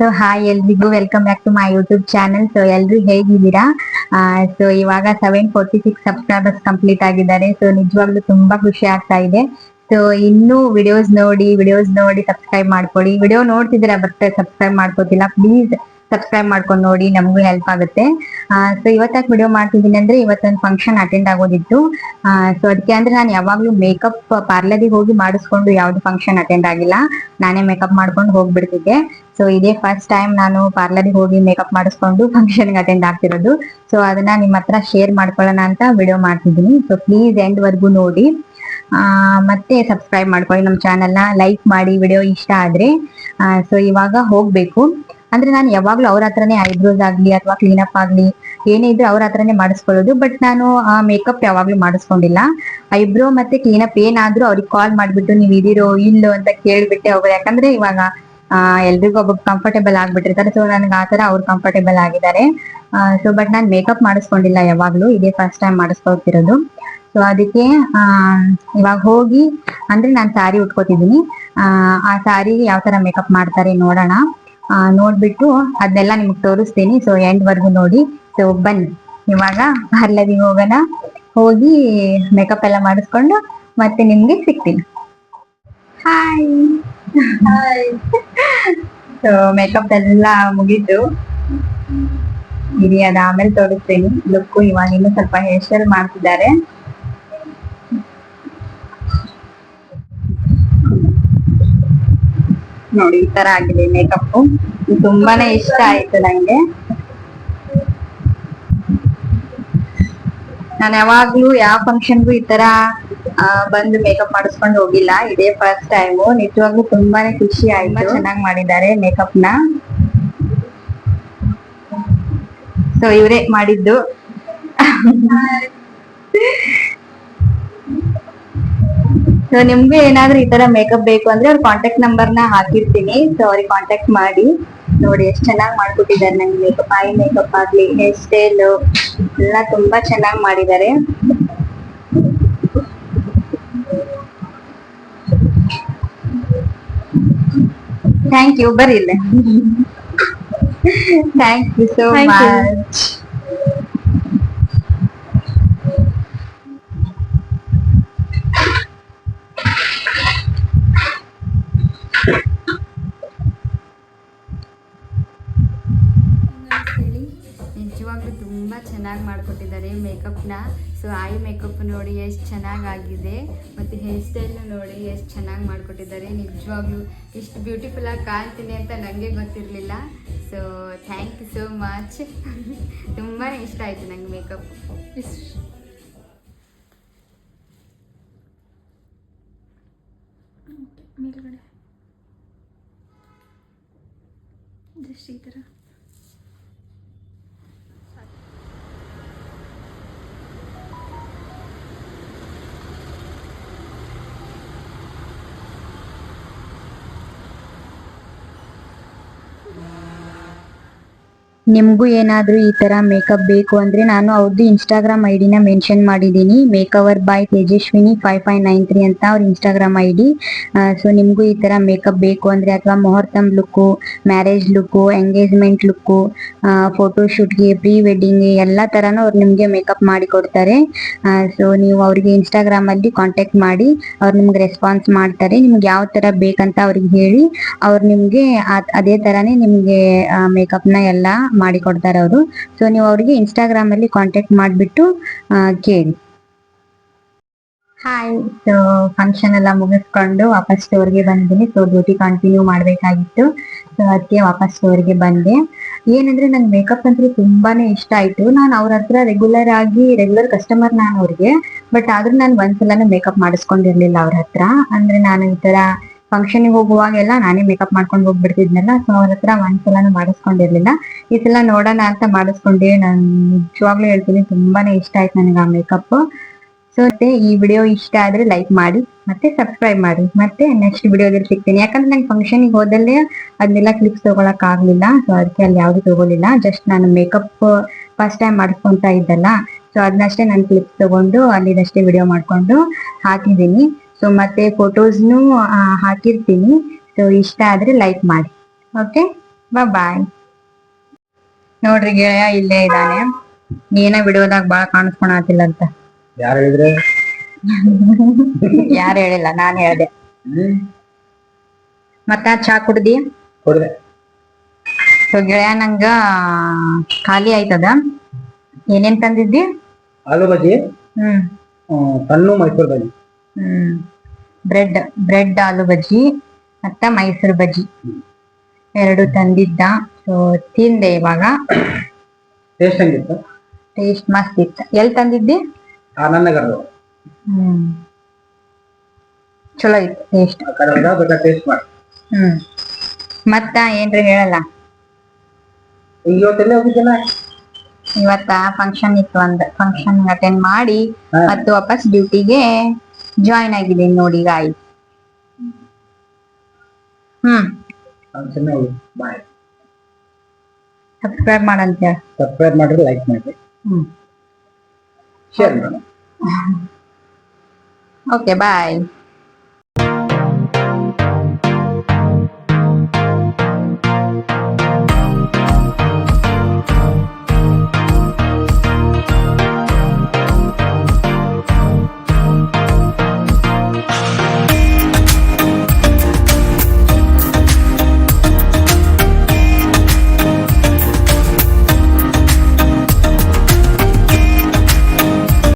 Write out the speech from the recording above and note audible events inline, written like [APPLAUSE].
So hi ಎಲ್ರಿಗೂ welcome back to my YouTube channel so ಎಲ್ರು ಹೇಗಿದ್ದೀರಾ? ಸೊ ಇವಾಗ seven forty six subscribers complete ಆಗಿದ್ದಾರೆ. ಸೊ ನಿಜವಾಗ್ಲೂ ತುಂಬಾ ಖುಷಿ ಆಗ್ತಾ ಇದೆ. ಸೊ ಇನ್ನೂ ವಿಡಿಯೋಸ್ ನೋಡಿ ವಿಡಿಯೋಸ್ ನೋಡಿ ಸಬ್ಸ್ಕ್ರೈಬ್ ಮಾಡ್ಕೊಳ್ಳಿ. ವಿಡಿಯೋ ನೋಡ್ತಿದ್ದೀರಾ ಬಟ್ ಸಬ್ಸ್ಕ್ರೈಬ್ ಮಾಡ್ಕೋತಿಲ್ಲ. ಪ್ಲೀಸ್ ಸಬ್ಸ್ಕ್ರೈಬ್ ಮಾಡ್ಕೊಂಡು ನೋಡಿ, ನಮಗೂ ಹೆಲ್ಪ್ ಆಗುತ್ತೆ. ಸೊ ಇವತ್ತಾಕ್ ವಿಡಿಯೋ ಮಾಡ್ತಿದ್ದೀನಿ ಅಂದ್ರೆ ಇವತ್ತೊಂದು ಫಂಕ್ಷನ್ ಅಟೆಂಡ್ ಆಗೋದಿತ್ತು. ಸೊ ಅದಕ್ಕೆ ಅಂದ್ರೆ ನಾನು ಯಾವಾಗ್ಲೂ ಮೇಕಪ್ ಪಾರ್ಲರಿಗೆ ಹೋಗಿ ಮಾಡಿಸ್ಕೊಂಡು ಯಾವ್ದು ಫಂಕ್ಷನ್ ಅಟೆಂಡ್ ಆಗಿಲ್ಲ. ನಾನೇ ಮೇಕಪ್ ಮಾಡ್ಕೊಂಡು ಹೋಗ್ಬಿಡ್ತಿದ್ದೆ. ಸೊ ಇದೇ ಫಸ್ಟ್ ಟೈಮ್ ನಾನು ಪಾರ್ಲರಿಗೆ ಹೋಗಿ ಮೇಕಪ್ ಮಾಡಿಸ್ಕೊಂಡು ಫಂಕ್ಷನ್ಗೆ ಅಟೆಂಡ್ ಆಗ್ತಿರೋದು. ಸೊ ಅದನ್ನ ನಿಮ್ಮ ಹತ್ರ ಶೇರ್ ಮಾಡ್ಕೊಳ್ಳೋಣ ಅಂತ ವಿಡಿಯೋ ಮಾಡ್ತಿದ್ದೀನಿ. ಸೊ ಪ್ಲೀಸ್ ಎಂಡ್ ವರ್ಗೂ ನೋಡಿ. ಮತ್ತೆ ಸಬ್ಸ್ಕ್ರೈಬ್ ಮಾಡ್ಕೊಳ್ಳಿ ನಮ್ಮ ಚಾನೆಲ್ನ ಲೈಕ್ ಮಾಡಿ ವಿಡಿಯೋ ಇಷ್ಟ ಆದ್ರೆ. ಸೊ ಇವಾಗ ಹೋಗ್ಬೇಕು. ಅಂದ್ರೆ ನಾನು ಯಾವಾಗ್ಲೂ ಅವ್ರ ಹತ್ರನೇ ಐಬ್ರೋಸ್ ಆಗ್ಲಿ ಅಥವಾ ಕ್ಲೀನ್ ಅಪ್ ಆಗ್ಲಿ ಏನೇ ಇದ್ರೂ ಅವ್ರ ಹತ್ರನೇ ಮಾಡಿಸ್ಕೊಳ್ಳೋದು. ಬಟ್ ನಾನು ಆ ಮೇಕಪ್ ಯಾವಾಗ್ಲೂ ಮಾಡಿಸ್ಕೊಂಡಿಲ್ಲ. ಐಬ್ರೋ ಮತ್ತೆ ಕ್ಲೀನ್ ಅಪ್ ಏನಾದ್ರೂ ಅವ್ರಿಗೆ ಕಾಲ್ ಮಾಡ್ಬಿಟ್ಟು ನೀವು ಇದಿರೋ ಇಲ್ಲೋ ಅಂತ ಕೇಳ್ಬಿಟ್ಟೆ ಹೋಗೋದು ಯಾಕಂದ್ರೆ ಇವಾಗ ಆ ಎಲ್ರಿಗೂ ಒಬ್ಬ ಕಂಫರ್ಟೇಬಲ್ ಆಗ್ಬಿಟ್ಟಿರ್ತಾರೆ. ಸೊ ನನ್ಗೆ ತರ ಅವ್ರು ಕಂಫರ್ಟೇಬಲ್ ಆಗಿದ್ದಾರೆ. ಸೊ ಬಟ್ ನಾನು ಮೇಕಪ್ ಮಾಡಿಸ್ಕೊಂಡಿಲ್ಲ ಯಾವಾಗ್ಲೂ. ಇದೇ ಫಸ್ಟ್ ಟೈಮ್ ಮಾಡಿಸ್ಕೊಳ್ತಿರೋದು. ಸೊ ಅದಕ್ಕೆ ಆ ಇವಾಗ ಹೋಗಿ ಅಂದ್ರೆ ನಾನು ಸಾರಿ ಉಟ್ಕೋತಿದ್ದೀನಿ. ಆ ಆ ಸಾರಿ ಯಾವ ತರ ಮೇಕಪ್ ಮಾಡ್ತಾರೆ ನೋಡೋಣ. ಆ, ನೋಡ್ಬಿಟ್ಟು ಅದನ್ನೆಲ್ಲ ನಿಮ್ಗೆ ತೋರಿಸ್ತೀನಿ. ಸೊ ಎಂಡ್ ವರ್ಗು ನೋಡಿ. ಸೊ ಬನ್ನಿ. ಇವಾಗ ಪಾರ್ಲರಿಗೆ ಹೋಗೋಣ. ಹೋಗಿ ಮೇಕಪ್ ಎಲ್ಲ ಮಾಡಿಸ್ಕೊಂಡು ಮತ್ತೆ ನಿಮ್ಗೆ ಸಿಗ್ತೀನಿ. ಹಾಯ್ ಸೊ ಮೇಕಪ್ ಎಲ್ಲ ಮುಗೀತು. ಇರಿ ಅದ ಆಮೇಲೆ ತೋರಿಸ್ತೀನಿ. ಲುಕ್ಕು ಇವಾಗ ಇನ್ನು ಸ್ವಲ್ಪ ಹೇರ್ ಸ್ಟೈಲ್ ಮಾಡ್ತಿದ್ದಾರೆ. ನೋಡಿ, ಈ ತರ ಆಗಿದೆ ಮೇಕಪ್ ತುಂಬಾನೇ ಇಷ್ಟ ಆಯ್ತು ನಂಗೆ. ನಾನು ಯಾವಾಗ್ಲೂ ಯಾವ ಫಂಕ್ಷನ್ಗೂ ಈ ತರ ಬಂದು ಮೇಕಪ್ ಮಾಡಿಸ್ಕೊಂಡು ಹೋಗಿಲ್ಲ. ಇದೇ ಫಸ್ಟ್ ಟೈಮು ನಿಜವಾಗ್ಲೂ ತುಂಬಾನೇ ಖುಷಿ ಆಯ್ತು. ಚೆನ್ನಾಗಿ ಮಾಡಿದ್ದಾರೆ ಮೇಕಪ್ನ. ಸೊ ಇವರೇ ಮಾಡಿದ್ದು. ಸೊ ನಿಮ್ಗೆ ಏನಾದ್ರೂ ಈ ತರ ಮೇಕಪ್ ಬೇಕು ಅಂದ್ರೆ ಅವ್ರ ಕಾಂಟ್ಯಾಕ್ಟ್ ನಂಬರ್ನ ಹಾಕಿರ್ತೀನಿ. ಸೊ ಅವ್ರಿಗೆ ಕಾಂಟ್ಯಾಕ್ಟ್ ಮಾಡಿ. ನೋಡಿ ಎಷ್ಟ್ ಚೆನ್ನಾಗಿ ಮಾಡ್ಕೊಟ್ಟಿದ್ದಾರೆ ನಂಗೆ ಮೇಕಪ್ ಐ ಮೇಕಪ್ ಆಗ್ಲಿ ಹೇರ್ ಸ್ಟೈಲ್ ಎಲ್ಲ ತುಂಬಾ ಚೆನ್ನಾಗಿ ಮಾಡಿದ್ದಾರೆ. ಥ್ಯಾಂಕ್ ಯು ಬರೀ ಇಲ್ಲೇ. ಥ್ಯಾಂಕ್ ಯು ಸೋ ಮಚ್ ನಿಜವಾಗ್ಲೂ ತುಂಬ ಚೆನ್ನಾಗಿ ಮಾಡಿಕೊಟ್ಟಿದ್ದಾರೆ ಮೇಕಪ್ನ. ಸೊ ಐ ಮೇಕಪ್ ನೋಡಿ ಎಷ್ಟು ಚೆನ್ನಾಗಾಗಿದೆ. ಮತ್ತು ಹೇರ್ ಸ್ಟೈಲ್ ನೋಡಿ ಎಷ್ಟು ಚೆನ್ನಾಗಿ ಮಾಡಿಕೊಟ್ಟಿದ್ದಾರೆ. ನಿಜವಾಗ್ಲೂ ಇಷ್ಟು ಬ್ಯೂಟಿಫುಲ್ಲಾಗಿ ಕಾಣ್ತೀನಿ ಅಂತ ನನಗೆ ಗೊತ್ತಿರಲಿಲ್ಲ. So thank you so much [LAUGHS] ತುಂಬಾ ಇಷ್ಟ ಆಯಿತು ನಂಗೆ ಮೇಕಪ್. ಜಸ್ಟ್ ಈ ನಿಮ್ಗೂ ಏನಾದರೂ ಈ ಥರ ಮೇಕಪ್ ಬೇಕು ಅಂದರೆ ನಾನು ಅವ್ರದ್ದು ಇನ್ಸ್ಟಾಗ್ರಾಮ್ ಐಡಿನ ಮೆನ್ಷನ್ ಮಾಡಿದ್ದೀನಿ. Makeover by Tejaswini five five nine three ಅಂತ ಅವ್ರ ಇನ್ಸ್ಟಾಗ್ರಾಮ್ ಐ ಡಿ ಸೊ ನಿಮಗೂ ಈ ಥರ ಮೇಕಪ್ ಬೇಕು ಅಂದರೆ ಅಥವಾ ಮುಹೂರ್ತಮ್ look marriage look engagement look photo ಶೂಟ್ಗೆ pre wedding ಎಲ್ಲ ಥರನೂ ಅವ್ರು ನಿಮಗೆ ಮೇಕಪ್ ಮಾಡಿ ಕೊಡ್ತಾರೆ. ಸೊ ನೀವು ಅವ್ರಿಗೆ ಇನ್ಸ್ಟಾಗ್ರಾಮಲ್ಲಿ ಕಾಂಟ್ಯಾಕ್ಟ್ ಮಾಡಿ, ಅವ್ರು ನಿಮ್ಗೆ ರೆಸ್ಪಾನ್ಸ್ ಮಾಡ್ತಾರೆ. ನಿಮ್ಗೆ ಯಾವ ಥರ ಬೇಕಂತ ಅವ್ರಿಗೆ ಹೇಳಿ, ಅವ್ರು ನಿಮಗೆ ಅದೇ ಥರನೇ ನಿಮಗೆ ಮೇಕಪ್ನ ಎಲ್ಲ ಮಾಡಿ ಕೊಡ್ತಾರೆ ಅವರು. ಸೊ ನೀವು ಅವರಿಗೆ ಇನ್ಸ್ಟಾಗ್ರಾಮ್ ಅಲ್ಲಿ ಕಾಂಟ್ಯಾಕ್ಟ್ ಮಾಡಿಬಿಟ್ಟು ಕೇಳಿ. ಹಾಯ್ ಸೊ ಫಂಕ್ಷನ್ ಎಲ್ಲ ಮುಗಿಸ್ಕೊಂಡು ವಾಪಸ್ ಸ್ಟೋರ್ಗೆ ಬಂದಿದ್ದೀನಿ. ಸೊ ಡ್ಯೂಟಿ ಕಂಟಿನ್ಯೂ ಮಾಡ್ಬೇಕಾಗಿತ್ತು. ಸೊ ಅದಕ್ಕೆ ವಾಪಸ್ ಸ್ಟೋರ್ಗೆ ಬಂದೆ. ಏನಂದ್ರೆ ನಂಗೆ ಮೇಕಪ್ ಅಂದ್ರೆ ತುಂಬಾನೇ ಇಷ್ಟ ಆಯ್ತು. ನಾನು ಅವ್ರ ಹತ್ರ ರೆಗ್ಯುಲರ್ ಆಗಿ ರೆಗ್ಯುಲರ್ ಕಸ್ಟಮರ್ ನಾನು ಅವ್ರಿಗೆ. ಬಟ್ ಆದ್ರೂ ನಾನು ಒಂದ್ಸಲನೂ ಮೇಕಪ್ ಮಾಡಿಸ್ಕೊಂಡಿರ್ಲಿಲ್ಲ ಅವ್ರ ಹತ್ರ. ಅಂದ್ರೆ ನಾನು ಈ ತರ ಫಂಕ್ಷನ್ ಹೋಗುವಾಗೆಲ್ಲ ನಾನೇ ಮೇಕಪ್ ಮಾಡ್ಕೊಂಡು ಹೋಗ್ಬಿಡ್ತಿದ್ನಲ್ಲ ಸೊ ಅವ್ರ ಹತ್ರ ಒಂದ್ಸಲನೂ ಮಾಡಿಸ್ಕೊಂಡಿರ್ಲಿಲ್ಲ. ಈ ಸಲ ನೋಡೋಣ ಅಂತ ಮಾಡಿಸ್ಕೊಂಡೆ ನಾನು ನಿಜವಾಗ್ಲೂ ಹೇಳ್ತೀನಿ, ತುಂಬಾನೇ ಇಷ್ಟ ಆಯ್ತು ನನಗೆ ಆ ಮೇಕಪ್ ಸೊ ಮತ್ತೆ ಈ ವಿಡಿಯೋ ಇಷ್ಟ ಆದ್ರೆ ಲೈಕ್ ಮಾಡಿ, ಮತ್ತೆ ಸಬ್ಸ್ಕ್ರೈಬ್ ಮಾಡಿ, ಮತ್ತೆ ನೆಕ್ಸ್ಟ್ ವಿಡಿಯೋದಲ್ಲಿ ಸಿಗ್ತೀನಿ. ಯಾಕಂದ್ರೆ ನಂಗೆ ಫಂಕ್ಷನಿಗೆ ಹೋದಲ್ಲೇ ಅದನ್ನೆಲ್ಲ ಕ್ಲಿಪ್ಸ್ ತಗೊಳಕ್ ಆಗ್ಲಿಲ್ಲ ಸೊ ಅದಕ್ಕೆ ಅಲ್ಲಿ ಯಾವ್ದು ತಗೊಳಿಲ್ಲ. ಜಸ್ಟ್ ನಾನು ಮೇಕಪ್ ಫಸ್ಟ್ ಟೈಮ್ ಮಾಡಿಸ್ಕೊಂತ ಇದ್ದಲ್ಲ ಸೊ ಅದನ್ನಷ್ಟೇ ನಾನು ಕ್ಲಿಪ್ಸ್ ತಗೊಂಡು ಅಲ್ಲಿದಷ್ಟೇ ವಿಡಿಯೋ ಮಾಡ್ಕೊಂಡು ಹಾಕಿದ್ದೀನಿ. ಸೊ ಮತ್ತೆ ಫೋಟೋಸ್ನು ಹಾಕಿರ್ತೀನಿ. ಸೊ ಇಷ್ಟ ಆದ್ರೆ ಲೈಕ್ ಮಾಡಿ. ಓಕೆ ಬಾಯ್ ನೋಡ್ರಿ ಗೆಳೆಯ ಇಲ್ಲೇ ಇದ್ದಾನೆ. ಏನ ವಿಡಿಯೋದಾಗ ಬಾಳ ಕಾಣಿಸ್ಕೊಳತಿಲ್ಲ ಅಂತ. ಯಾರು ಹೇಳಿದ್ರೆ? [LAUGHS] ಯಾರು ಹೇಳಿಲ್ಲ ನಾನ್ ಹೇಳ್ದೆ. ಮತ್ತ ಚಾ ಕುಡ್ದಿ? ಕೊಡ್ದೆ. ಸೊ ಗೆಳೆಯ ನಂಗ ಖಾಲಿ ಆಯ್ತದ? ಏನೇನ್ ತಂದಿದ್ದಿ? ಆಲೂ ಬಜ್ಜಿ ಹ್ಮ್. ಹ್ಮ್, ಸಣ್ಣ ಮೈಸೂರು ಬಜ್ಜಿ ಹ್ಮ್. ಬ್ರೆಡ್ ಬ್ರೆಡ್ ಆಲೂ ಬಜ್ಜಿ ಮತ್ತ ಮೈಸೂರು ಬಜ್ಜಿ. ಎರಡು ತಂದಿದ್ದ. ಸೊ ತಿಂದೆ ಇವಾಗ. ಟೇಸ್ಟ್ ಹೆಂಗಿತ್ತು? ಟೇಸ್ಟ್ ಮಸ್ತ್ ಇತ್ತು. ಎಲ್ಲಿ ತಂದಿದ್ದಿ? ಆನಂದಗರದು ಹ್ಮ್. ಚಲೋ ಇತ್ತು ಟೇಸ್ಟ್ ಮಾಡಿ. ಹ್ಮ್. ಮತ್ತ ಏನ್ರಿ ಹೇಳಲ್ಲ? ಇವತ್ತೆಲ್ಲ ಹೋಗಿದ್ದಲ್ಲ? ಇವತ್ತ ಫಂಕ್ಷನ್ ಇತ್ತು ಒಂದ್ ಫಂಕ್ಷನ್ ಅಟೆಂಡ್ ಮಾಡಿ ಮತ್ತು ವಾಪಸ್ ಡ್ಯೂಟಿಗೆ ಜಾಯಿನ್ ಆಗಿದ್ದೀನಿ ನೋಡಿ ಗಾಯಿ ಹ್ಮ್. ಬಾಯ್ ಸಬ್ಸ್ಕ್ರೈಬ್ ಮಾಡಂತ. ಸಬ್ಸ್ಕ್ರೈಬ್ ಮಾಡ್ರಿ ಲೈಕ್ ಮಾಡ್ರಿ ಹ್ಮ್. ಶೇರ್ ಮಾಡಿ. [LAUGHS] Okay bye